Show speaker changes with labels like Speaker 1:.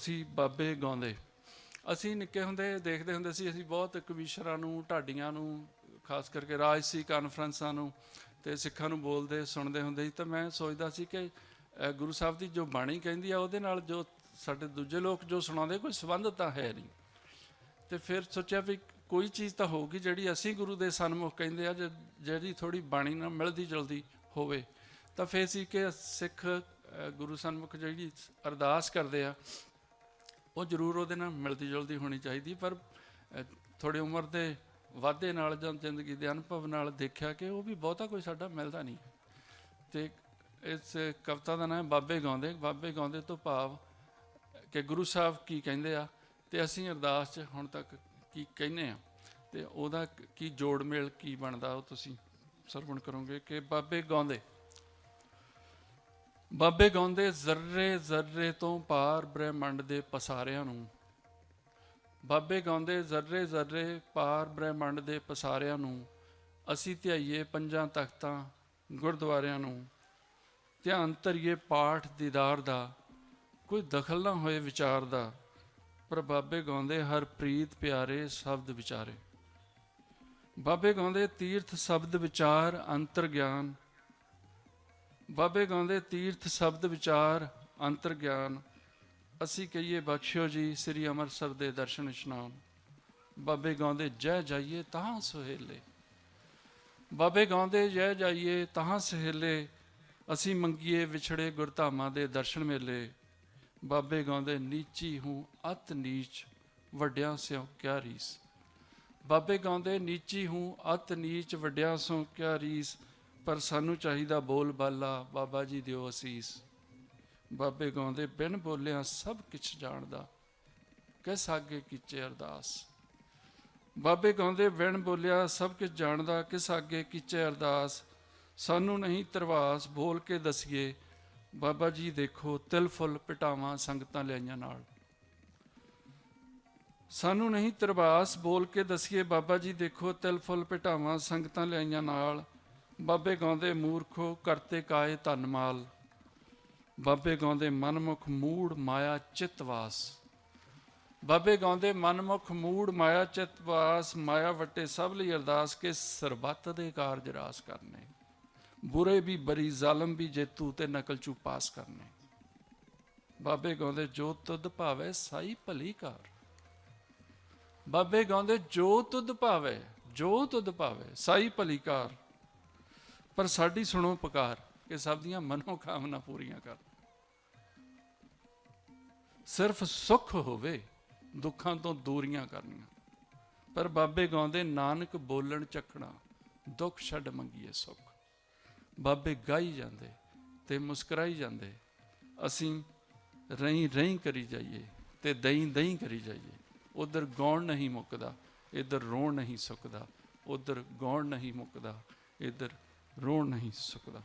Speaker 1: ਅਸੀਂ ਬਾਬੇ ਗਾਉਂਦੇ। ਅਸੀਂ ਨਿੱਕੇ ਹੁੰਦੇ ਦੇਖਦੇ ਹੁੰਦੇ ਸੀ, ਅਸੀਂ ਬਹੁਤ ਕਵੀਸ਼ਰਾਂ ਨੂੰ, ਢਾਡੀਆਂ ਨੂੰ, ਖਾਸ ਕਰਕੇ ਰਾਜਸੀ ਕਾਨਫਰੰਸਾਂ ਨੂੰ ਤੇ ਸਿੱਖਾਂ ਨੂੰ ਬੋਲਦੇ, ਸੁਣਦੇ ਹੁੰਦੇ ਸੀ। ਤਾਂ ਮੈਂ ਸੋਚਦਾ ਸੀ ਕਿ ਗੁਰੂ ਸਾਹਿਬ ਦੀ ਜੋ ਬਾਣੀ ਕਹਿੰਦੀ ਆ, ਉਹਦੇ ਨਾਲ ਜੋ ਸਾਡੇ ਦੂਜੇ ਲੋਕ ਜੋ ਸੁਣਾਉਂਦੇ, ਕੋਈ ਸੰਬੰਧ ਤਾਂ ਹੈ ਨਹੀਂ। ਤੇ ਫਿਰ ਸੋਚਿਆ ਵੀ ਕੋਈ ਚੀਜ਼ ਤਾਂ ਹੋਊਗੀ ਜਿਹੜੀ ਅਸੀਂ ਗੁਰੂ ਦੇ ਸਨਮੁਖ ਕਹਿੰਦੇ ਆ ਜੇ- ਜਿਹੜੀ ਥੋੜੀ ਬਾਣੀ ਨਾਲ ਮਿਲਦੀ ਜੁਲਦੀ ਹੋਵੇ। ਤਾਂ ਫਿਰ ਸੀ ਕਿ ਸਿੱਖ ਗੁਰੂ ਸਨਮੁਖ ਜਿਹੜੀ ਅਰਦਾਸ ਕਰਦੇ ਆ ਉਹ ਜ਼ਰੂਰ ਉਹਦੇ ਨਾਲ ਮਿਲਦੀ ਜੁਲਦੀ ਹੋਣੀ ਚਾਹੀਦੀ, ਪਰ ਥੋੜੀ ਉਮਰ ਦੇ ਵਾਧੇ ਨਾਲ ਜਾਂ ਜ਼ਿੰਦਗੀ ਦੇ ਅਨੁਭਵ ਨਾਲ ਦੇਖਿਆ ਕਿ ਉਹ ਵੀ ਬਹੁਤਾ ਕੋਈ ਸਾਡਾ ਮਿਲਦਾ ਨਹੀਂ। ਤੇ ਇਸ ਕਵਿਤਾ ਦਾ ਨਾਮ ਬਾਬੇ ਗਾਉਂਦੇ। ਬਾਬੇ ਗਾਉਂਦੇ ਤੋਂ ਭਾਵ ਕਿ ਗੁਰੂ ਸਾਹਿਬ ਕੀ ਕਹਿੰਦੇ ਆ ਤੇ ਅਸੀਂ ਅਰਦਾਸ 'ਚ ਹੁਣ ਤੱਕ ਕੀ ਕਹਿੰਦੇ ਆ ਤੇ ਉਹਦਾ ਕੀ ਜੋੜ ਮੇਲ ਕੀ ਬਣਦਾ ਉਹ ਤੁਸੀਂ ਸਰਵਣ ਕਰੋਗੇ ਕਿ ਬਾਬੇ ਗਾਉਂਦੇ ਬਾਬੇ ਗਾਉਂਦੇ ਜ਼ਰਰੇ ਜ਼ਰਰੇ ਤੋਂ ਪਾਰ ਬ੍ਰਹਿਮੰਡ ਦੇ ਪਸਾਰਿਆਂ ਨੂੰ। ਬਾਬੇ ਗਾਉਂਦੇ ਜ਼ਰਰੇ ਜ਼ਰਰੇ ਪਾਰ ਬ੍ਰਹਿਮੰਡ ਦੇ ਪਸਾਰਿਆਂ ਨੂੰ, ਅਸੀਂ ਧਿਆਈਏ ਪੰਜਾਂ ਤਖਤਾਂ ਗੁਰਦੁਆਰਿਆਂ ਨੂੰ। ਧਿਆਨ ਧਰੀਏ ਪਾਠ ਦੀਦਾਰ ਦਾ, ਕੋਈ ਦਖਲ ਨਾ ਹੋਏ ਵਿਚਾਰ ਦਾ, ਪਰ ਬਾਬੇ ਗਾਉਂਦੇ ਹਰ ਪ੍ਰੀਤ ਪਿਆਰੇ ਸ਼ਬਦ ਵਿਚਾਰੇ। ਬਾਬੇ ਗਾਉਂਦੇ ਤੀਰਥ ਸ਼ਬਦ ਵਿਚਾਰ, ਅੰਤਰ ਗਿਆਨ ਬਾਬੇ ਗਾਉਂਦੇ ਤੀਰਥ ਸ਼ਬਦ ਵਿਚਾਰ ਅੰਤਰ ਗਿਆਨ ਅਸੀਂ ਕਹੀਏ, ਬਖਸ਼ਿਓ ਜੀ, ਸ੍ਰੀ ਅੰਮ੍ਰਿਤਸਰ ਦੇ ਦਰਸ਼ਨ ਇਸ਼ਨਾਨ। ਬਾਬੇ ਗਾਉਂਦੇ, ਜੈ ਜਾਈਏ ਤਾਂ ਸੁਹੇਲੇ। ਬਾਬੇ ਗਾਉਂਦੇ, ਜੈ ਜਾਈਏ ਤਾਂ ਸੁਹੇਲੇ। ਅਸੀਂ ਮੰਗੀਏ ਵਿਛੜੇ ਗੁਰਧਾਮਾਂ ਦੇ ਦਰਸ਼ਨ ਮੇਲੇ। ਬਾਬੇ ਗਾਉਂਦੇ, ਨੀਚੀ ਹੂੰ ਅਤ ਨੀਚ, ਵੱਡਿਆਂ ਸਿਓ ਕਿਆ ਰੀਸ। ਬਾਬੇ ਗਾਉਂਦੇ, ਨੀਚੀ ਹੂੰ ਅਤ ਨੀਚ, ਵੱਡਿਆਂ ਸੋ ਕਿਆ ਰੀਸ। ਪਰ ਸਾਨੂੰ ਚਾਹੀਦਾ ਬੋਲ ਬਾਲਾ, ਬਾਬਾ ਜੀ ਦਿਓ ਅਸੀਸ। ਬਾਬੇ ਗਾਉਂਦੇ ਬਿਨ ਬੋਲਿਆ ਸਭ ਕੁਛ ਜਾਣਦਾ ਕਿਸ ਆਗੇ ਕੀਚੇ ਅਰਦਾਸ। ਬਾਬੇ ਗਾਉਂਦੇ ਬਿਨ ਬੋਲਿਆ ਸਭ ਕੁਝ ਜਾਣਦਾ ਕਿਸ ਆਗੇ ਕੀਚੇ ਅਰਦਾਸ। ਸਾਨੂੰ ਨਹੀਂ ਤਰਵਾਸ ਬੋਲ ਕੇ ਦਸੀਏ, ਬਾਬਾ ਜੀ ਦੇਖੋ ਤਿਲ ਫੁੱਲ ਪਟਾਵਾਂ ਸੰਗਤਾਂ ਲਿਆਈਆਂ ਨਾਲ। ਸਾਨੂੰ ਨਹੀਂ ਤਰਵਾਸ ਬੋਲ ਕੇ ਦਸੀਏ, ਬਾਬਾ ਜੀ ਦੇਖੋ ਤਿਲ ਫੁੱਲ ਪਟਾਵਾਂ ਸੰਗਤਾਂ ਲਿਆਈਆਂ ਨਾਲ। ਬਾਬੇ ਗਾਉਂਦੇ ਮੂਰਖੋ ਕਰਤੇ ਕਾਏ ਧਨਮਾਲ ਬਾਬੇ ਗਾਉਂਦੇ ਮਨਮੁਖ ਮੂੜ ਮਾਇਆ ਚਿਤਵਾਸ ਬਾਬੇ ਗਾਉਂਦੇ ਮਨਮੁਖ ਮੂੜ ਮਾਇਆ ਚਿਤਵਾਸ ਮਾਇਆ ਵਟੇ ਸਭ ਲਈ ਅਰਦਾਸ ਕੇ ਸਰਬੱਤ ਦੇ ਕਾਰਜ ਰਾਸ ਕਰਨੇ। ਬੁਰੇ ਵੀ ਬਰੀ ਜ਼ਾਲਮ ਵੀ ਜੇਤੂ ਤੇ ਨਕਲ ਚੂ ਪਾਸ ਕਰਨੇ। ਬਾਬੇ ਗਾਉਂਦੇ ਜੋ ਤੁਧ ਭਾਵੇ ਸਾਈ ਭਲੀ ਕਾਰ। ਬਾਬੇ ਗਾਉਂਦੇ ਜੋ ਤੁਧ ਭਾਵੇ, ਜੋ ਤੁਧ ਭਾਵੇ ਸਾਈ ਭਲੀ ਕਾਰ। ਪਰ ਸਾਡੀ ਸੁਣੋ ਪੁਕਾਰ ਕਿ ਸਭ ਦੀਆਂ ਮਨੋ ਕਾਮਨਾ ਪੂਰੀਆਂ ਕਰ। ਸਿਰਫ ਸੁੱਖ ਹੋਵੇ, ਦੁੱਖਾਂ ਤੋਂ ਦੂਰੀਆਂ ਕਰਨੀਆਂ। ਪਰ ਬਾਬੇ ਗਾਉਂਦੇ, ਨਾਨਕ ਬੋਲਣ ਚੱਕਣਾ, ਦੁੱਖ ਛੱਡ ਮੰਗੀਏ ਸੁੱਖ। ਬਾਬੇ ਗਾਈ ਜਾਂਦੇ ਤੇ ਮੁਸਕਰਾਈ ਜਾਂਦੇ, ਅਸੀਂ ਰਹੀਂ ਰਹੀਂ ਕਰੀ ਜਾਈਏ ਤੇ ਦਹੀਂ ਦਹੀਂ ਕਰੀ ਜਾਈਏ। ਉਧਰ ਗਾਉਣ ਨਹੀਂ ਮੁੱਕਦਾ, ਇਧਰ ਰੋਣ ਨਹੀਂ ਸੁੱਕਦਾ, ਉਧਰ ਗਾਉਣ ਨਹੀਂ ਮੁੱਕਦਾ, ਇਧਰ ਰੋਣ ਨਹੀਂ ਸੁੱਕਦਾ।